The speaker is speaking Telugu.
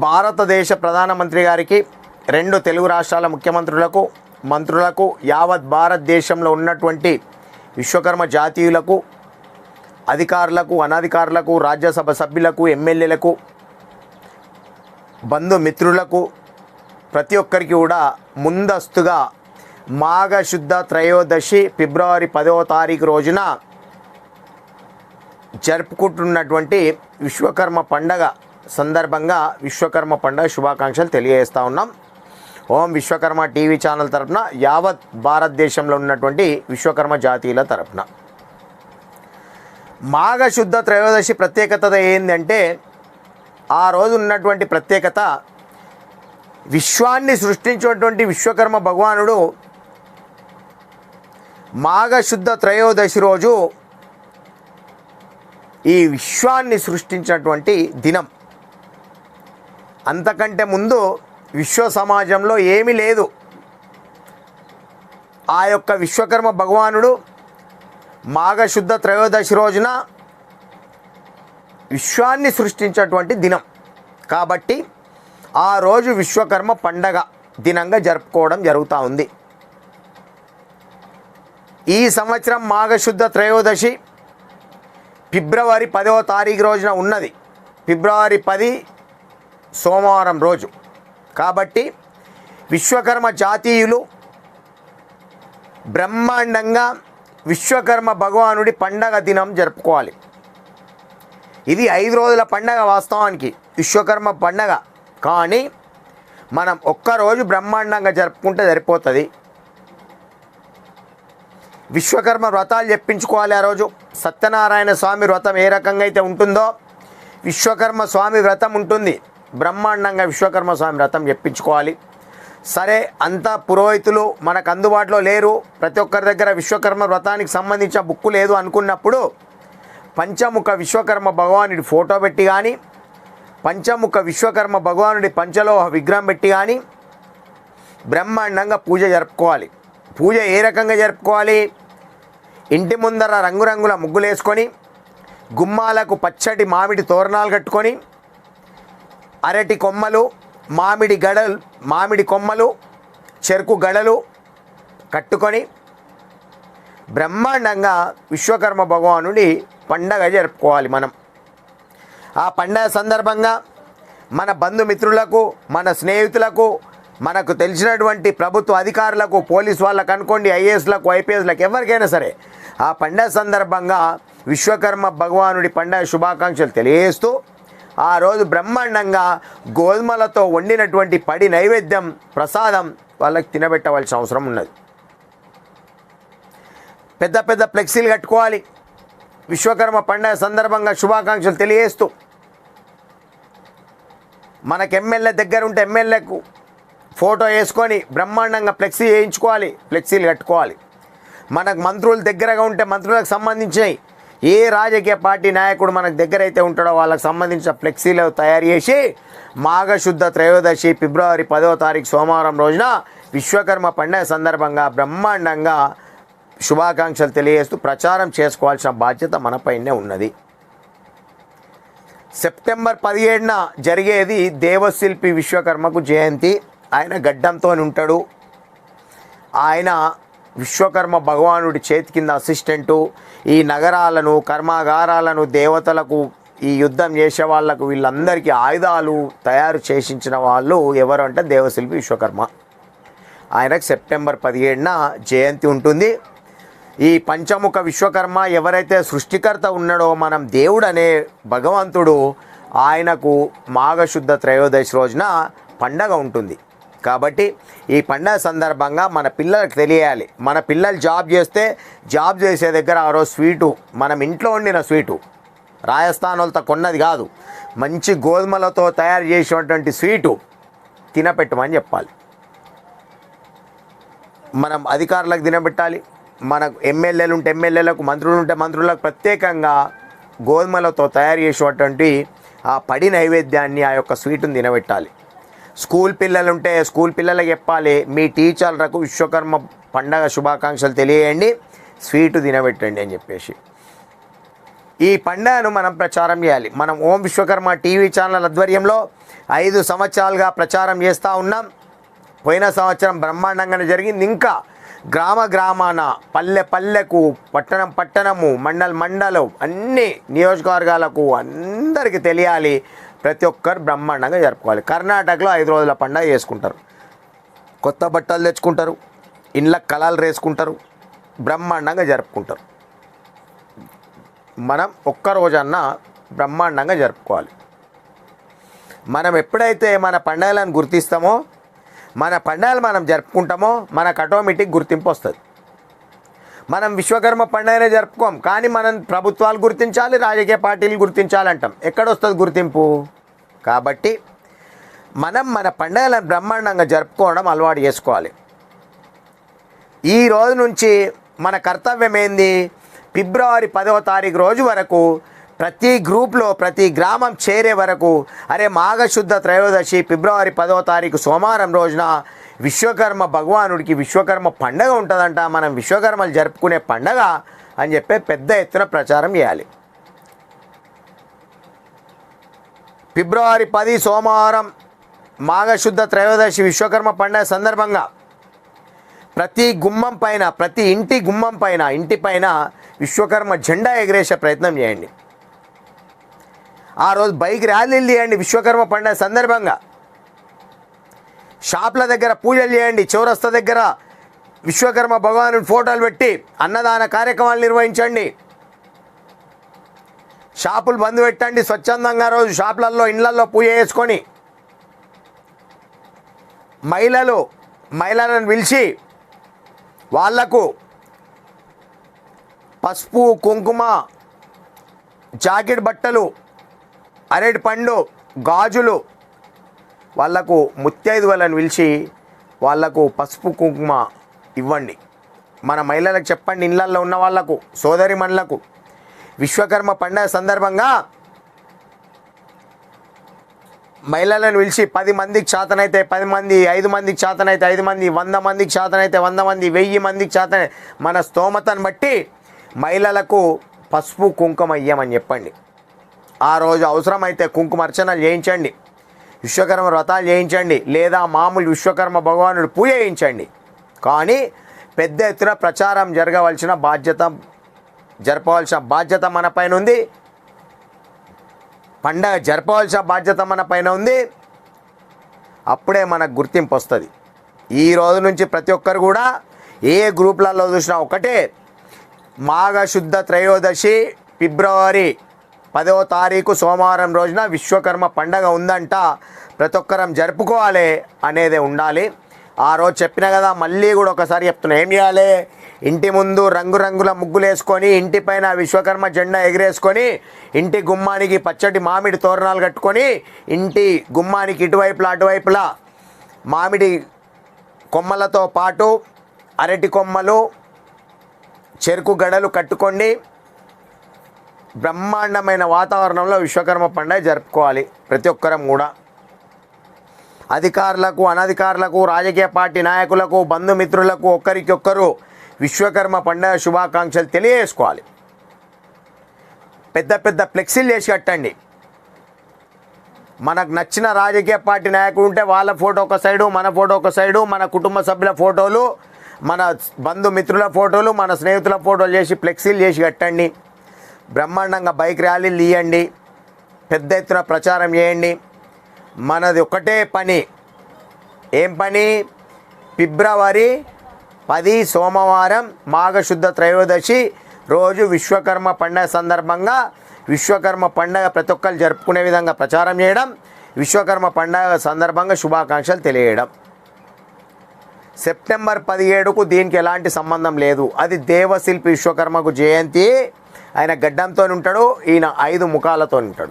భారతదేశ ప్రధానమంత్రి గారికి రెండు తెలుగు రాష్ట్రాల ముఖ్యమంత్రులకు మంత్రులకు యావత్ భారతదేశంలో ఉన్నటువంటి విశ్వకర్మ జాతీయులకు అధికారులకు అనధికారులకు రాజ్యసభ సభ్యులకు ఎమ్మెల్యేలకు బంధుమిత్రులకు ప్రతి ఒక్కరికి కూడా ముందస్తుగా మాఘశుద్ధ త్రయోదశి ఫిబ్రవరి పదవ తారీఖు రోజున జరుపుకుంటున్నటువంటి విశ్వకర్మ పండగ. సందర్భంగా విశ్వకర్మ పండుగ శుభాకాంక్షలు తెలియజేస్తూ ఉన్నాం. ఓం విశ్వకర్మ టీవీ ఛానల్ తరపున యావత్ భారతదేశంలో ఉన్నటువంటి విశ్వకర్మ జాతీయుల తరపున. మాఘశుద్ధ త్రయోదశి ప్రత్యేకత ఏంటంటే ఆ రోజు ఉన్నటువంటి ప్రత్యేకత విశ్వాన్ని సృష్టించినటువంటి విశ్వకర్మ భగవానుడు మాఘశుద్ధ త్రయోదశి రోజు ఈ విశ్వాన్ని సృష్టించినటువంటి దినం. అంతకంటే ముందు విశ్వ సమాజంలో ఏమీ లేదు. ఆ యొక్క విశ్వకర్మ భగవానుడు మాఘశుద్ధ త్రయోదశి రోజున విశ్వాన్ని సృష్టించినటువంటి దినం. కాబట్టి ఆ రోజు విశ్వకర్మ పండగ దినంగా జరుపుకోవడం జరుగుతూ ఉంది. ఈ సంవత్సరం మాఘశుద్ధ త్రయోదశి ఫిబ్రవరి పదవ తారీఖు రోజున ఉన్నది. ఫిబ్రవరి పది సోమవారం రోజు. కాబట్టి విశ్వకర్మ జాతీయులు బ్రహ్మాండంగా విశ్వకర్మ భగవానుడి పండగ దినం జరుపుకోవాలి. ఇది ఐదు రోజుల పండగ వాస్తవానికి విశ్వకర్మ పండగ. కానీ మనం ఒక్కరోజు బ్రహ్మాండంగా జరుపుకుంటే సరిపోతుంది. విశ్వకర్మ వ్రతాలు చెప్పించుకోవాలి ఆ రోజు. సత్యనారాయణ స్వామి వ్రతం ఏ రకంగా అయితే ఉంటుందో విశ్వకర్మ స్వామి వ్రతం ఉంటుంది. బ్రహ్మాండంగా విశ్వకర్మ స్వామి వ్రతం చెప్పించుకోవాలి. సరే అంతా పురోహితులు మనకు అందుబాటులో లేరు. ప్రతి ఒక్కరి దగ్గర విశ్వకర్మ వ్రతానికి సంబంధించిన బుక్కు లేదు అనుకున్నప్పుడు పంచముఖ విశ్వకర్మ భగవానుడి ఫోటో పెట్టి కానీ పంచముఖ విశ్వకర్మ భగవానుడి పంచలోహ విగ్రహం పెట్టి కానీ బ్రహ్మాండంగా పూజ జరుపుకోవాలి. పూజ ఏ రకంగా జరుపుకోవాలి? ఇంటి ముందర రంగురంగుల ముగ్గులు వేసుకొని గుమ్మాలకు పచ్చటి మామిడి తోరణాలు కట్టుకొని అరటి కొమ్మలు మామిడి గడలు మామిడి కొమ్మలు చెరుకు గడలు కట్టుకొని బ్రహ్మాండంగా విశ్వకర్మ భగవానుడి పండగ జరుపుకోవాలి మనం. ఆ పండగ సందర్భంగా మన బంధుమిత్రులకు మన స్నేహితులకు మనకు తెలిసినటువంటి ప్రభుత్వ అధికారులకు పోలీస్ వాళ్ళకు అనుకోండి ఐఏఎస్లకు ఐపీఎస్లకు ఎవరికైనా సరే ఆ పండగ సందర్భంగా విశ్వకర్మ భగవానుడి పండగ శుభాకాంక్షలు తెలియజేస్తూ ఆ రోజు బ్రహ్మాండంగా గోధుమలతో వండినటువంటి పడి నైవేద్యం ప్రసాదం వాళ్ళకి తినబెట్టవలసిన అవసరం ఉన్నది. పెద్ద పెద్ద ఫ్లెక్సీలు కట్టుకోవాలి. విశ్వకర్మ పండగ సందర్భంగా శుభాకాంక్షలు తెలియజేస్తూ మనకు ఎమ్మెల్యే దగ్గర ఉంటే ఎమ్మెల్యేకు ఫోటో వేసుకొని బ్రహ్మాండంగా ఫ్లెక్సీ వేయించుకోవాలి ఫ్లెక్సీలు కట్టుకోవాలి. మనకు మంత్రులు దగ్గరగా ఉంటే మంత్రులకు సంబంధించినవి. ఏ రాజకీయ పార్టీ నాయకుడు మనకు దగ్గర అయితే ఉంటాడో వాళ్ళకి సంబంధించిన ఫ్లెక్సీలు తయారు చేసి మాఘశుద్ధ త్రయోదశి ఫిబ్రవరి పదో తారీఖు సోమవారం రోజున విశ్వకర్మ పండుగ సందర్భంగా బ్రహ్మాండంగా శుభాకాంక్షలు తెలియజేస్తూ ప్రచారం చేసుకోవాల్సిన బాధ్యత మనపైనే ఉన్నది. సెప్టెంబర్ పదిహేడున జరిగేది దేవశిల్పి విశ్వకర్మకు జయంతి. ఆయన గడ్డంతో ఉంటాడు ఆయన విశ్వకర్మ భగవానుడి చేతి కింద అసిస్టెంటు ఈ నగరాలను కర్మాగారాలను దేవతలకు ఈ యుద్ధం చేసే వాళ్ళకు వీళ్ళందరికీ ఆయుధాలు తయారు చేసించిన వాళ్ళు ఎవరు అంటే దేవశిల్పి విశ్వకర్మ. ఆయనకు సెప్టెంబర్ పదిహేడున జయంతి ఉంటుంది. ఈ పంచముఖ విశ్వకర్మ ఎవరైతే సృష్టికర్త ఉన్నాడో మనం దేవుడనే భగవంతుడు ఆయనకు మాఘశుద్ధ త్రయోదశి రోజున పండగ ఉంటుంది. కాబట్టి ఈ పండగ సందర్భంగా మన పిల్లలకు తెలియాలి. మన పిల్లలు జాబ్ చేస్తే జాబ్ చేసే దగ్గర ఆ రోజు స్వీటు మనం ఇంట్లో వండిన స్వీటు. రాజస్థాన్ వాళ్ళతో కొన్నది కాదు. మంచి గోధుమలతో తయారు చేసినటువంటి స్వీటు తినపెట్టమని చెప్పాలి. మనం అధికారులకు తినబెట్టాలి మనకు ఎమ్మెల్యేలు ఉంటే ఎమ్మెల్యేలకు మంత్రులు ఉంటే మంత్రులకు ప్రత్యేకంగా గోధుమలతో తయారు చేసినటువంటి ఆ పడి నైవేద్యాన్ని ఆ యొక్క స్వీటును తినబెట్టాలి. స్కూల్ పిల్లలు ఉంటే స్కూల్ పిల్లలకు చెప్పాలి. మీ టీచర్లకు విశ్వకర్మ పండగ శుభాకాంక్షలు తెలియజేయండి. స్వీటు తినబెట్టండి అని చెప్పేసి. ఈ పండుగను మనం ప్రచారం చేయాలి. మనం ఓం విశ్వకర్మ టీవీ ఛానల్ ఆధ్వర్యంలో ఐదు సంవత్సరాలుగా ప్రచారం చేస్తూ ఉన్నాం. పోయిన సంవత్సరం బ్రహ్మాండంగానే జరిగింది. ఇంకా గ్రామ గ్రామాన పల్లె పల్లెకు పట్టణం పట్టణము మండల్ మండలం అన్ని నియోజకవర్గాలకు అందరికీ తెలియాలి. ప్రతి ఒక్కరు బ్రహ్మాండంగా జరుపుకోవాలి. కర్ణాటకలో ఐదు రోజుల పండుగ చేసుకుంటారు. కొత్త బట్టలు తెచ్చుకుంటారు. ఇండ్ల కళాలు వేసుకుంటారు బ్రహ్మాండంగా జరుపుకుంటారు. మనం ఒక్క రోజన్నా బ్రహ్మాండంగా జరుపుకోవాలి. మనం ఎప్పుడైతే మన పండుగలను గుర్తిస్తామో మన పండుగలు మనం జరుపుకుంటామో మనకు ఆటోమేటిక్ గుర్తింపు వస్తుంది. మనం విశ్వకర్మ పండుగనే జరుపుకోం కానీ మనం ప్రభుత్వాలు గుర్తించాలి రాజకీయ పార్టీలు గుర్తించాలంటాం. ఎక్కడొస్తుంది గుర్తింపు? కాబట్టి మనం మన పండుగలను బ్రహ్మాండంగా జరుపుకోవడం అలవాటు చేసుకోవాలి. ఈ రోజు నుంచి మన కర్తవ్యం ఏంది? ఫిబ్రవరి పదవ తారీఖు రోజు వరకు ప్రతి గ్రూప్లో ప్రతి గ్రామం చేరే వరకు అరే మాఘశుద్ధ త్రయోదశి ఫిబ్రవరి పదవ తారీఖు సోమవారం రోజున విశ్వకర్మ భగవానుడికి విశ్వకర్మ పండగ ఉంటుందంట మనం విశ్వకర్మలు జరుపుకునే పండగ అని చెప్పి పెద్ద ఎత్తున ప్రచారం చేయాలి. ఫిబ్రవరి పది సోమవారం మాఘశుద్ధ త్రయోదశి విశ్వకర్మ పండగ సందర్భంగా ప్రతి గుమ్మం పైన ప్రతి ఇంటి గుమ్మం పైన ఇంటి పైన విశ్వకర్మ జెండా ఎగరేసే ప్రయత్నం చేయండి. ఆ రోజు బైక్ ర్యాలీలు చేయండి విశ్వకర్మ పండుగ సందర్భంగా. షాప్ల దగ్గర పూజలు చేయండి చౌరస్తా దగ్గర విశ్వకర్మ భగవాను ఫోటోలు పెట్టి అన్నదాన కార్యక్రమాలు నిర్వహించండి. షాపులు బంద్ పెట్టండి స్వచ్ఛందంగా రోజు షాపులలో ఇండ్లల్లో పూజ చేసుకొని. మహిళలు మహిళలను పిలిచి వాళ్ళకు పసుపు కుంకుమ జాకెట్ బట్టలు అరటి పండు గాజులు వాళ్ళకు ముత్తైదువులను పిలిచి వాళ్ళకు పసుపు కుంకుమ ఇవ్వండి. మన మహిళలకు చెప్పండి ఇళ్ళల్లో ఉన్న వాళ్ళకు సోదరి మనులకు విశ్వకర్మ పండుగ సందర్భంగా మహిళలను పిలిచి పది మందికి చేతనైతే పది మంది ఐదు మందికి చేతనైతే ఐదు మంది వంద మందికి చేతనైతే వంద మంది వెయ్యి మందికి చేతనై మన స్తోమతను బట్టి మహిళలకు పసుపు కుంకుమ ఇయ్యమని చెప్పండి. ఆ రోజు అవసరమైతే కుంకుమ అర్చనలు చేయించండి. విశ్వకర్మ వ్రతాలు చేయించండి లేదా మామూలు విశ్వకర్మ భగవానుడు పూజ చేయించండి. కానీ పెద్ద ఎత్తున ప్రచారం జరగవలసిన బాధ్యత జరపవలసిన బాధ్యత మన పైన ఉంది. పండగ జరపవలసిన బాధ్యత మన పైన ఉంది. అప్పుడే మనకు గుర్తింపు వస్తుంది. ఈ రోజు నుంచి ప్రతి ఒక్కరు కూడా ఏ గ్రూప్లలో చూసినా ఒకటే మాఘశుద్ధ త్రయోదశి ఫిబ్రవరి పదవ తారీఖు సోమవారం రోజున విశ్వకర్మ పండగ ఉందంట. ప్రతి ఒక్కరం జరుపుకోవాలి అనేది ఉండాలి. ఆ రోజు చెప్పిన కదా మళ్ళీ కూడా ఒకసారి చెప్తున్నా. ఏం చేయాలి? ఇంటి ముందు రంగురంగుల ముగ్గులు వేసుకొని ఇంటి పైన విశ్వకర్మ జెండా ఎగిరేసుకొని ఇంటి గుమ్మానికి పచ్చటి మామిడి తోరణాలు కట్టుకొని ఇంటి గుమ్మానికి ఇటువైపులా అటువైపులా మామిడి కొమ్మలతో పాటు అరటి కొమ్మలు చెరుకు గడలు కట్టుకొని బ్రహ్మాండమైన వాతావరణంలో విశ్వకర్మ పండుగ జరుపుకోవాలి ప్రతి ఒక్కరం కూడా. అధికారులకు అనధికారులకు రాజకీయ పార్టీ నాయకులకు బంధుమిత్రులకు ఒక్కరికొక్కరు విశ్వకర్మ పండుగ శుభాకాంక్షలు తెలియజేసుకోవాలి. పెద్ద పెద్ద ఫ్లెక్సీలు చేసి కట్టండి. మనకు నచ్చిన రాజకీయ పార్టీ నాయకుడు ఉంటే వాళ్ళ ఫోటో ఒక సైడు మన ఫోటో ఒక సైడు మన కుటుంబ సభ్యుల ఫోటోలు మన బంధుమిత్రుల ఫోటోలు మన స్నేహితుల ఫోటోలు చేసి ఫ్లెక్సీలు చేసి కట్టండి. బ్రహ్మాండంగా బైక్ ర్యాలీలు ఇవ్వండి పెద్ద ఎత్తున ప్రచారం చేయండి. మనది ఒకటే పని. ఏం పని? ఫిబ్రవరి పది సోమవారం మాఘశుద్ధ త్రయోదశి రోజు విశ్వకర్మ పండగ సందర్భంగా విశ్వకర్మ పండగ ప్రతి ఒక్కరు జరుపుకునే విధంగా ప్రచారం చేయడం విశ్వకర్మ పండగ సందర్భంగా శుభాకాంక్షలు తెలియడం. సెప్టెంబర్ పదిహేడుకు దీనికి ఎలాంటి సంబంధం లేదు. అది దేవశిల్పి విశ్వకర్మకు జయంతి. ఆయన గడ్డంతో ఉంటాడు ఈయన ఐదు ముఖాలతో ఉంటాడు